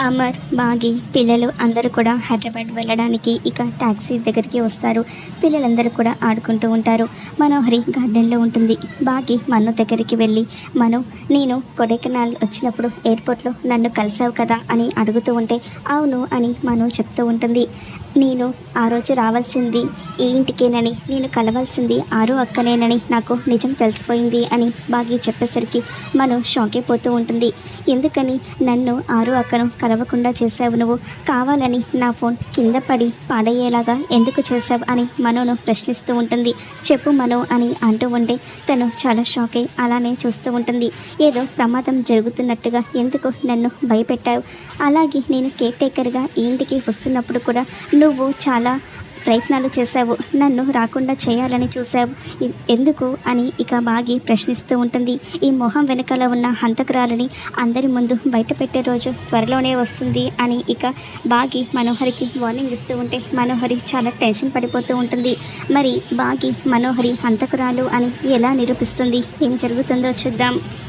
అమర్ బాగి పిల్లలు అందరూ కూడా హైదరాబాద్ వెళ్ళడానికి ఇక ట్యాక్సీ దగ్గరికి వస్తారు. పిల్లలందరూ కూడా ఆడుకుంటూ ఉంటారు. మనోహరి గార్డెన్లో ఉంటుంది. బాగి మను దగ్గరికి వెళ్ళి మను నేను కొడైకెనాల్ వచ్చినప్పుడు ఎయిర్పోర్ట్లో నన్ను కలిసావు కదా అని అడుగుతూ ఉంటే అవును అని మను చెప్తూ ఉంటుంది. నేను ఆ రోజు రావాల్సింది ఈ ఇంటికేనని నేను కలవాల్సింది ఆరో అక్కనేనని నాకు నిజం తెలిసిపోయింది అని బాగి చెప్పేసరికి మనం షాక్ అయిపోతూ ఉంటుంది. ఎందుకని? నన్ను ఆరో అక్కను కలవకుండా చేసావు నువ్వు. కావాలని నా ఫోన్ కింద పడి పాడయ్యేలాగా ఎందుకు చేసావు అని మనోను ప్రశ్నిస్తూ ఉంటుంది. చెప్పు మనో అని అంటూ ఉంటే తను చాలా షాక్ అయి అలానే చూస్తూ ఉంటుంది. ఏదో ప్రమాదం జరుగుతున్నట్టుగా ఎందుకు నన్ను భయపెట్టావు? అలాగే నేను కేర్ టేకర్గా ఈ ఇంటికి వస్తున్నప్పుడు కూడా నువ్వు చాలా ప్రయత్నాలు చేశావు. నన్ను రాకుండా చేయాలని చూసావు ఎందుకు? అని ఇక బాగి ప్రశ్నిస్తూ ఉంటుంది. ఈ మొహం వెనకాల ఉన్న హంతకురాలని అందరి ముందు బయట పెట్టే రోజు త్వరలోనే వస్తుంది అని ఇక బాగి మనోహరికి వార్నింగ్ ఇస్తూ ఉంటే మనోహరి చాలా టెన్షన్ పడిపోతూ ఉంటుంది. మరి బాగి మనోహరి హంతకురాలు అని ఎలా నిరూపిస్తుంది? ఏం జరుగుతుందో చూద్దాం.